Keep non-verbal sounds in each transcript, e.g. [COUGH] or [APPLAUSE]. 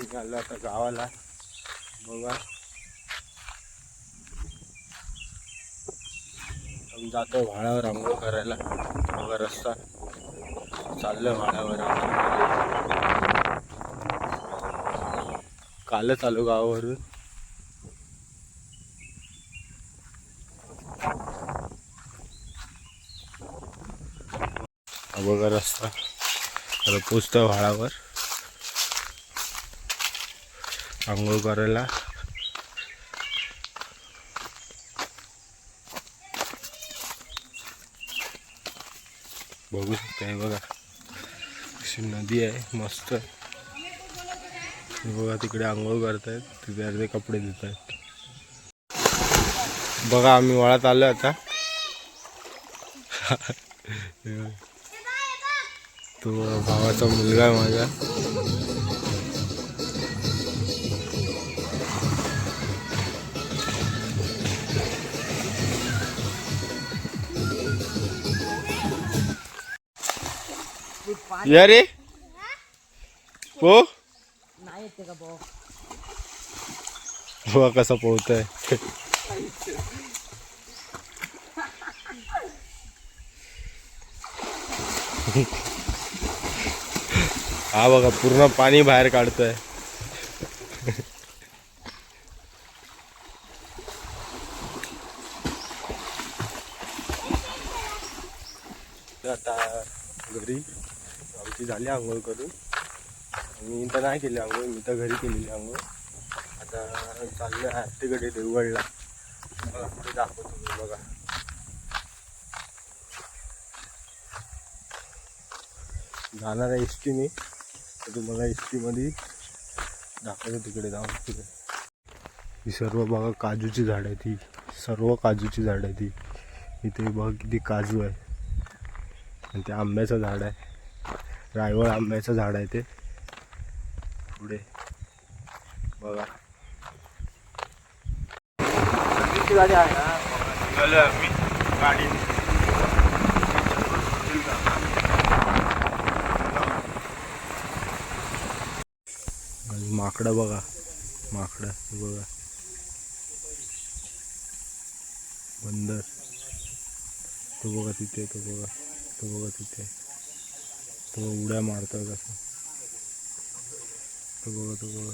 आम्ही आलो आता गावाला. बघा. जातो भाड्यावर आंघोळ करायला. बघा रस्ता. चाललं भाड्यावर आंघोळ. कालच आलो गावावरून. बघा रस्ता. आता पोचतो भाडावर आंघोळ करायला. बघू शकता हे बघा. अशी नदी आहे मस्त. बघा तिकडे आंघोळ करतायत तिथे अर्धे कपडे देत आहेत बघा आम्ही वळात आलो आता. [LAUGHS] तो भावाचा मुलगा आहे माझा. या रे हो नाही येते का भाऊ बघा कसा पोहतोय हा बघा पूर्ण पाणी बाहेर काढतोय आता घरी आमची झाली आंघोळ करून. मी तर नाही केली आंघोळ मी तर घरी केलेली आंघोळ. आता चाललं आहे तिकडे देवगडला. बघा, कुठे दाखवतो मी बघा. जाणार आहे एस टीने तर तुम्हाला एस टीमध्ये दाखवतो तिकडे जाऊन तिकडे. ही सर्व बघा काजूची झाड आहे ती सर्व काजूची झाड आहे ती इथे बघा किती काजू आहे. आणि ते आंब्याचं झाड आहे. रायवळ आंब्याचं झाड आहे ते. पुढे. बघा. किती गाडी आहे? ना आणि माकडं बघा. माकडं हे बघा. बंदर. तो बघा तिथे तो बघा. तो बघा तिथे. तो उड्या मारतोय कसं. तो बघा तो बघा.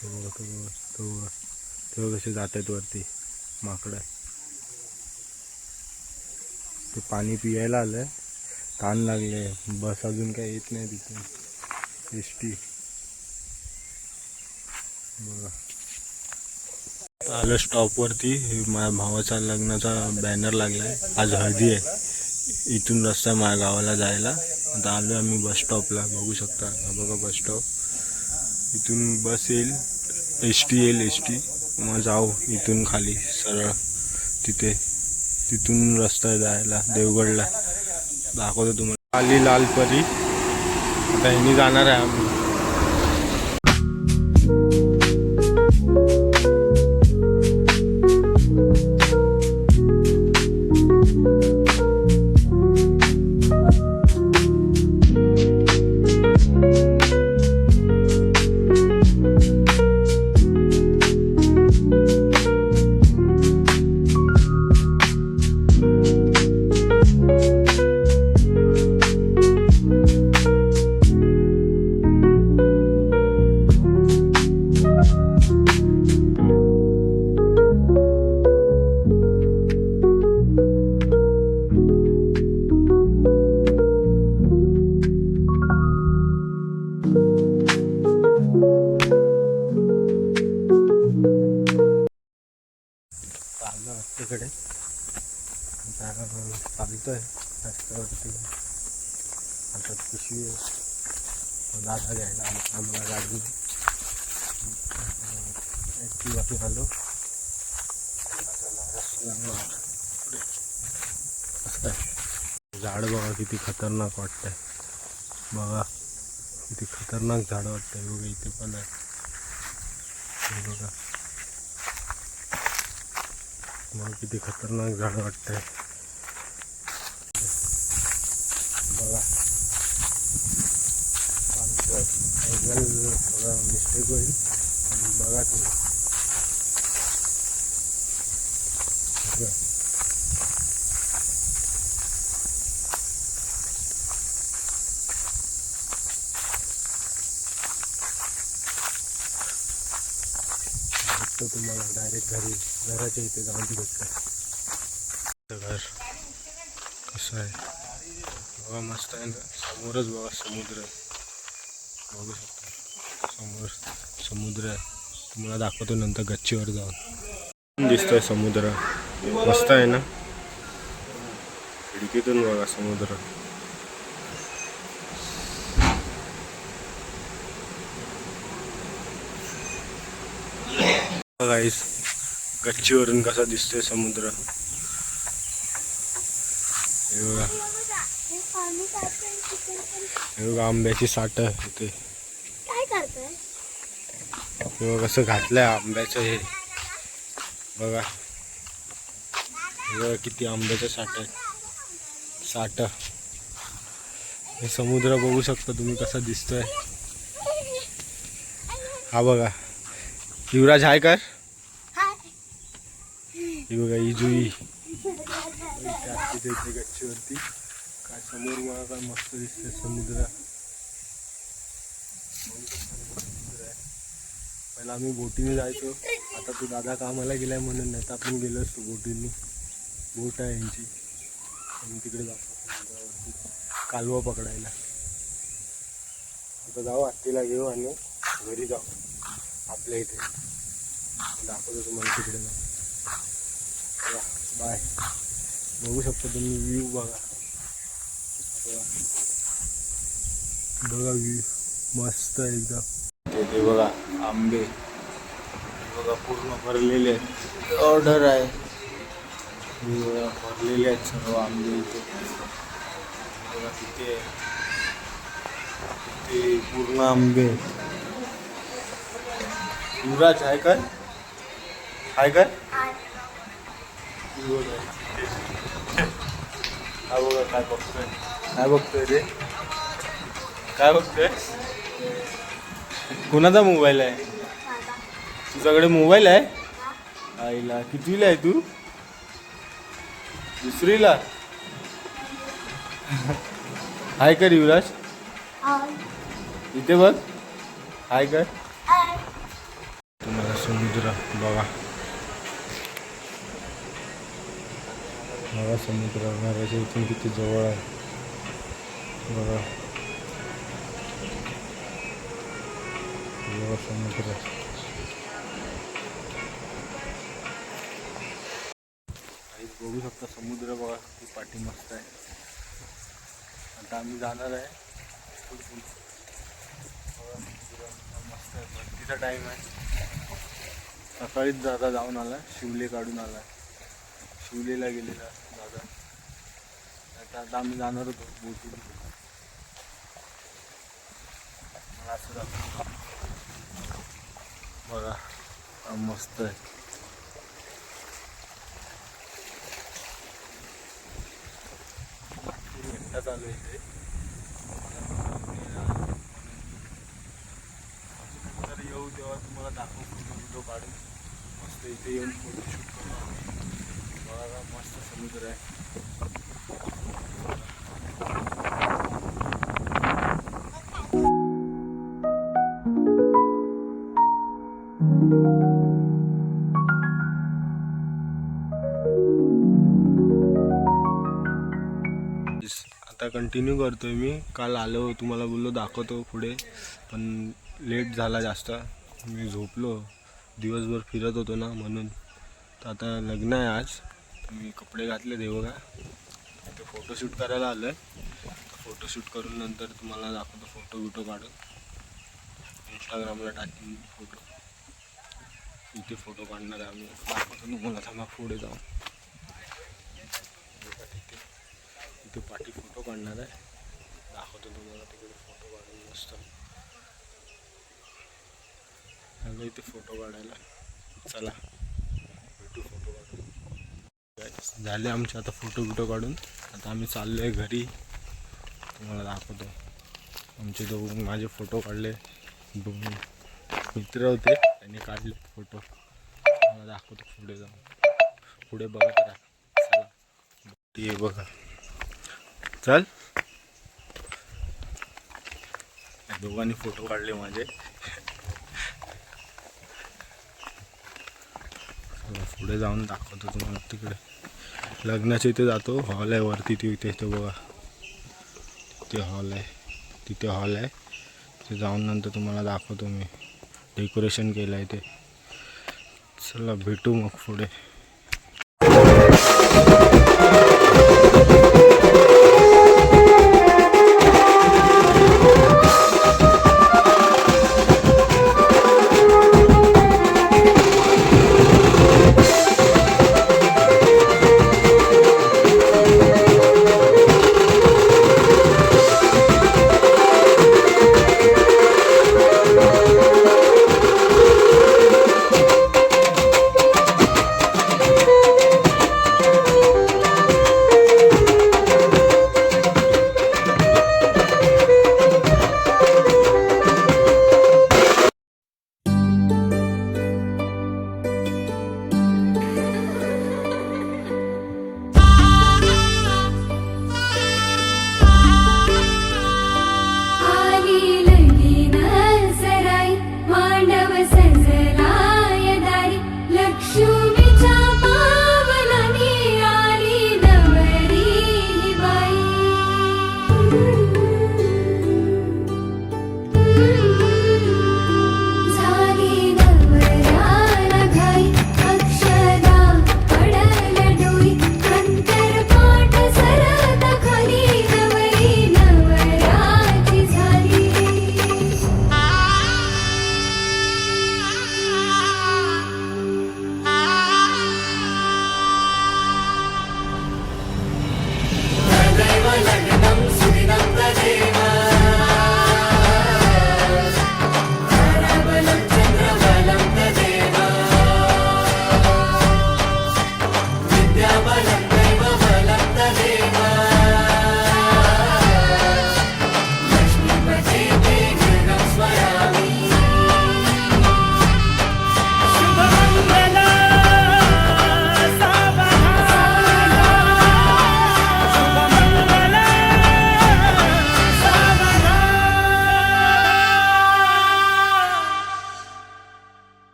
तो बघा तो बघा तो बघा. ते कसे जात आहेत वरती माकडं. ते पाणी पियायला आलं ताण लागले बस अजून काही येत नाही तिथे. S T. बघा. आलो स्टॉपवरती माझ्या भावाचा लग्नाचा बॅनर लागला आहे आज हळदी आहे. इथून रस्ता आहे माझ्या गावाला जायला. आता आलो आम्ही बस स्टॉपला बघू शकता हा बघा बस स्टॉप इथून बस येईल. एस टी येईल एस टी मग जाऊ इथून खाली सरळ. तिथे तिथून रस्ता जायला देवगडला. दाखवतो तुम्हाला. आली लालपरी. आता ह्यानी जाणार आहे आम्ही. तो घ्यायला आलो आम्हाला गाडी ॲक्टिवाची आलो असं झाड बघा किती खतरनाक वाटतंय बघा किती खतरनाक झाड वाटतंय बघा इथे पण आहे हे। बघा किती खतरनाक झाड वाटतंय बघा थोडा मिस्टेक होईल बघा तुम्ही भेटतो तुम्हाला डायरेक्ट घरी घराच्या इथे जाऊन भेटतो घर कसं आहे बघा मस्त आहे ना समोरच बघा समुद्र बघू शकतो समोर समुद्र तुम्हाला दाखवतो नंतर गच्चीवर जाऊन. दिसतोय समुद्र. मस्त आहे ना? खिडकीतून बघा समुद्र. गाईस गच्चीवरून कसा दिसतोय समुद्र. हे बघा. आंब्याची साठ इथे. बघा कसं आहे आंब्याचं हे. बघा. बघा किती आंब्याचं साठ आहे. साठ. हे समुद्र बघू शकता तुम्ही कसा दिसतोय. हा बघा. युवराज हाय कर. ही बघा ही जुई. गच्चीवरती. काय समोर बघा काय मस्त दिसतंय समुद्र. पहिला आम्ही बोटीने जायचो. आता तो दादा कामाला गेलाय म्हणून नाही तर आपण गेलो असतो बोटीने. बोट आहे यांची. आम्ही तिकडे जातो. कालवा पकडायला. आता जाऊ आत्तीला घेऊ आणि घरी जाऊ. आपल्या इथे. दाखवतो तुम्हाला तिकडे जाऊ बाय बघू शकता तुम्ही व्ह्यू बघा. बघा. बघा व्ह्यू मस्त आहे ते बघा आंबे. हे बघा पूर्ण भरलेले आहेत. ऑर्डर आहे. हे बघा भरलेले आहेत सर्व आंबे इथे. हे बघा तिथे. तिथे पूर्ण आंबे. युवराज आहे काय? आहे काय? हे. हा बघा काय बघतोय. काय बघतोय रे? काय बघतोय? कोणाचा मोबाईल आहे? तुझ्याकडे मोबाईल आहे? आईला कितवीला आहे तू? दुसरीला? हाय कर युवराज. इथे बघ. हाय कर. तुम्हाला समुद्र बघा. बघा समुद्र घराच्या इथून किती जवळ आहे. बघा. बघा समुद्र बघू शकता समुद्र बघा किती पाठी मस्त आहे. आता आम्ही जाणार आहे. मस्त आहे भरतीचा टाईम आहे. सकाळीच दादा जाऊन आला शिवले काढून आला. शिवलेला गेलेला दादा. आता आता आम्ही जाणार होतो बोटी मला असं बघा मस्त आहे. घंटा चालू आहे इथे. तर येऊ तेव्हा तुम्हाला दाखवू फोटो फोटो काढून. मस्त इथे येऊन फोटोशूट करू बघा मस्त समुद्र आहे. आता कंटिन्यू करतोय मी. काल आलो तुम्हाला बोललो दाखवतो पुढे. पण लेट झाला जास्त. मी झोपलो. दिवसभर फिरत होतो ना म्हणून. तर आता लग्न आहे आज. मी कपडे घातले ते ते फोटोशूट करायला आलो आहे फोटोशूट करून नंतर तुम्हाला दाखवतो फोटो बिटो काढून. इंस्टाग्रामला टाकीन फोटो इथे फोटो काढणार आहे आम्ही. दाखवतो तुम्हाला थांबा पुढे जाऊन बघा तिथे तो पाठी फोटो काढणार आहे. दाखवतो तुम्हाला तिकडे फोटो काढून मस्त. आलो इथे फोटो काढायला. चला. भेटू फोटो काढून. झाले आमचे आता फोटो बिटो काढून. आता आम्ही चाललो आहे घरी. तुम्हाला दाखवतो. आमचे दोघं माझे फोटो काढले. दोन मित्र होते त्यांनी काढले फोटो. मला दाखवतो पुढे जाऊन. पुढे बघत राहा. चला. ये बघा. चल. दोघांनी फोटो काढले माझे. चला, पुढे जाऊन दाखवतो तुम्हाला तिकडे. लग्नाच्या इथे जातो हॉल आहे वरती तिथे इथे बघा. तिथे हॉल आहे. तिथे हॉल आहे. तिथे जाऊन नंतर तुम्हाला दाखवतो मी. डेकोरेशन केलं आहे ते. चला भेटू मग पुढे.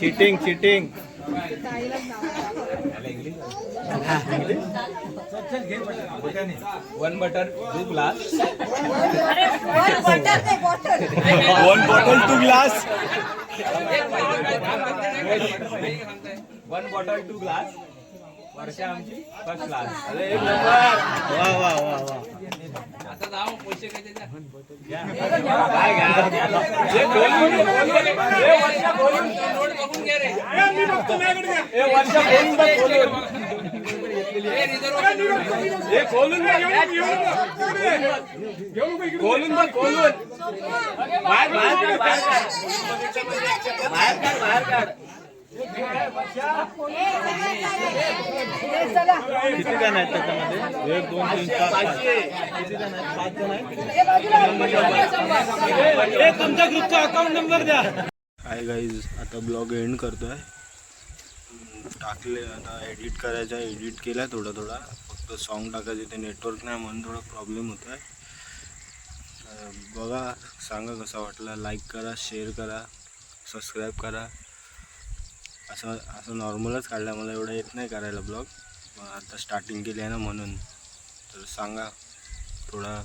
Cheating cheating one butter two glass one bottle two glass one bottle two glass Varsha आमची फर्स्ट क्लास वा वा वा वा काय खोलून खोलून बघ खोलून. बाहेर बाहेर बाहेर काढ. बाहेर किती जण आहेत त्याच्यामध्ये? एक दोन तीन चार पाच. किती जण आहेत? पाच जण आहेत? तुमच्या ग्रुपचा अकाउंट नंबर द्या. हाय गाईज आता ब्लॉग एंड करतोय. टाकले आता एडिट करायचा एडिट केला थोडा थोडा. फक्त सॉन्ग टाकायचे ते नेटवर्क नाही म्हणून थोडा प्रॉब्लेम होत आहे बघा सांगा कसा वाटला. लाईक करा शेअर करा सबस्क्राईब करा. असं असं नॉर्मलच काढलं. मला एवढं येत नाही करायला ब्लॉग आता स्टार्टिंग केली आहे ना म्हणून. तर सांगा. थोडा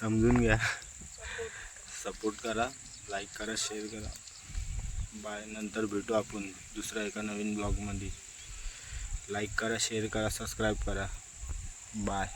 समजून घ्या. सपोर्ट करा लाईक करा शेअर करा. बाय नंतर भेटू आपण दुसऱ्या एका नवीन ब्लॉगमध्ये लाईक करा शेअर करा सबस्क्राईब करा. बाय